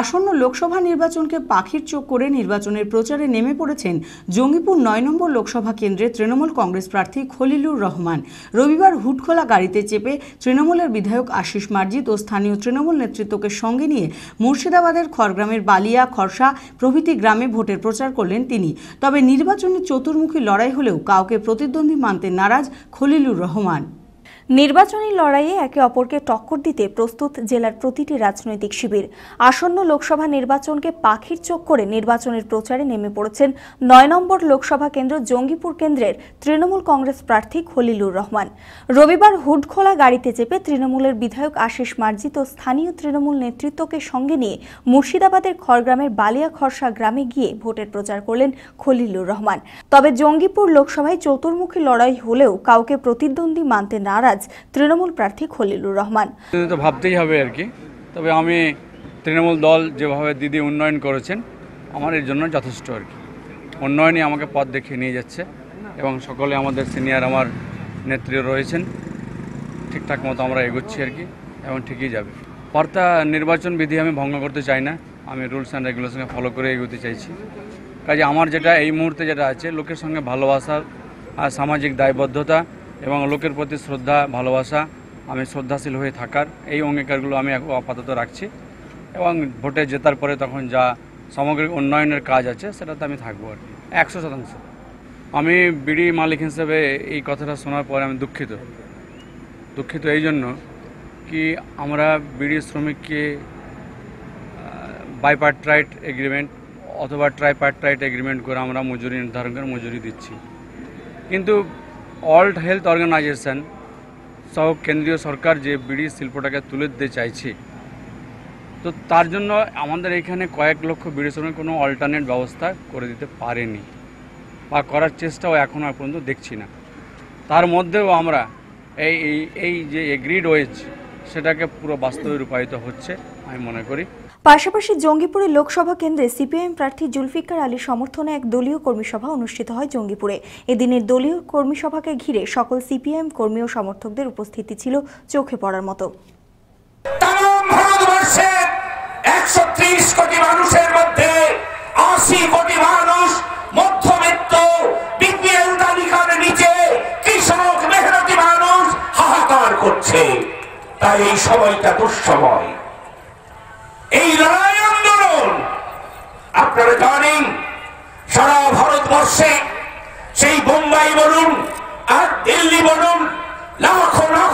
আসন্ন লোকসভা নির্বাচনকে পাখির চোখ করে নির্বাচনের প্রচারে নেমে পড়েছেন জঙ্গিপুর নয় নম্বর লোকসভা কেন্দ্রে তৃণমূল কংগ্রেস প্রার্থী খলিলুর রহমান। রবিবার হুটখোলা গাড়িতে চেপে তৃণমূলের বিধায়ক আশিস মার্জিত ও স্থানীয় তৃণমূল নেতৃত্বকে সঙ্গে নিয়ে মুর্শিদাবাদের খড়গ্রামের বালিয়া খরসা প্রভৃতি গ্রামে ভোটের প্রচার করলেন তিনি। তবে নির্বাচনে চতুর্মুখী লড়াই হলেও কাউকে প্রতিদ্বন্দ্বী মানতে নারাজ খলিলুর রহমান। নির্বাচনী লড়াইয়ে একে অপরকে টক্কর দিতে প্রস্তুত জেলার প্রতিটি রাজনৈতিক শিবির। আসন্ন লোকসভা নির্বাচনকে পাখির চোখ করে নির্বাচনের প্রচারে নেমে পড়েছেন নয় নম্বর লোকসভা কেন্দ্র জঙ্গিপুর কেন্দ্রের তৃণমূল কংগ্রেস প্রার্থী খলিলুর রহমান। রবিবার হুডখোলা গাড়িতে চেপে তৃণমূলের বিধায়ক আশিস মার্জিত স্থানীয় তৃণমূল নেতৃত্বকে সঙ্গে নিয়ে মুর্শিদাবাদের খড়গ্রামের বালিয়া খরসা গ্রামে গিয়ে ভোটের প্রচার করলেন খলিলুর রহমান। তবে জঙ্গিপুর লোকসভায় চতুর্মুখী লড়াই হলেও কাউকে প্রতিদ্বন্দ্বী মানতে নারাজ তৃণমূল প্রার্থী খলিলুর রহমান। তো ভাবতেই হবে আর কি। তবে আমি তৃণমূল দল যেভাবে দিদি উন্নয়ন করেছেন, আমার এর জন্য যথেষ্ট আর কি। উন্নয়নই আমাকে পথ দেখিয়ে নিয়ে যাচ্ছে এবং সকলে আমাদের সিনিয়র আমার নেত্রী রয়েছেন। ঠিকঠাক মতো আমরা এগোচ্ছি আর কি এবং ঠিকই যাবে। পর্তা নির্বাচন বিধি আমি ভঙ্গ করতে চাই না, আমি রুলস অ্যান্ড রেগুলেশনকে ফলো করে এগোতে চাইছি। কাজে আমার যেটা এই মুহূর্তে যেটা আছে, লোকের সঙ্গে ভালোবাসা আর সামাজিক দায়বদ্ধতা এবং লোকের প্রতি শ্রদ্ধা, ভালোবাসা, আমি শ্রদ্ধাশীল হয়ে থাকার এই অঙ্গীকারগুলো আমি আপাতত রাখছি। এবং ভোটে জেতার পরে তখন যা সামগ্রিক উন্নয়নের কাজ আছে, সেটাতে আমি থাকব আর কি। একশো শতাংশ। আমি বিড়ি মালিক হিসেবে এই কথাটা শোনার পরে আমি দুঃখিত। দুঃখিত এই জন্য কি আমরা বিড়ি শ্রমিককে বাইপার্ট্রাইট এগ্রিমেন্ট অথবা ট্রাইপার্ট্রাইট এগ্রিমেন্ট করে আমরা মজুরি নির্ধারণ করে মজুরি দিচ্ছি। কিন্তু ওয়ার্ল্ড হেলথ অর্গানাইজেশন সহ কেন্দ্রীয় সরকার যে বিড়ি শিল্পটাকে তুলে দিতে চাইছে। তো তার জন্য আমাদের এখানে কয়েক লক্ষ বিড়ি শ্রমিক কোনো অল্টারনেট ব্যবস্থা করে দিতে পারেনি বা করার চেষ্টাও এখনও পর্যন্ত দেখছি না। তার মধ্যেও আমরা এই এই যে এগ্রিড ওয়েজ সেটাকে পুরো বাস্তবে রূপায়িত হচ্ছে আমি মনে করি। পাশাপাশি জঙ্গিপুরে লোকসভা কেন্দ্রে সিপিআইএম প্রার্থী জুলফিকার আলীর সমর্থনে এক দলীয় কর্মী সভা অনুষ্ঠিত হয় জঙ্গিপুরে। এদিনের দলীয় কর্মী সভাকে ঘিরে সকল সিপিআইএম কর্মী ও সমর্থকদের উপস্থিতি ছিল চোখে পড়ার মতো। তাম ভারতবর্ষের একশো ত্রিশ কোটি মানুষের মধ্যে আশি কোটি মানুষ মধ্যবিত্ত বিপিএল তালিকার নিচে কৃষক মেহনতি মানুষ হাহাকার করছে। তাই এই সময়টা দুঃসময়। এই লড়াই আন্দোলন, আপনারা জানেন, সারা ভারতবর্ষে সেই বোম্বাই বলুন আর দিল্লি বলুন, লাখো লাখো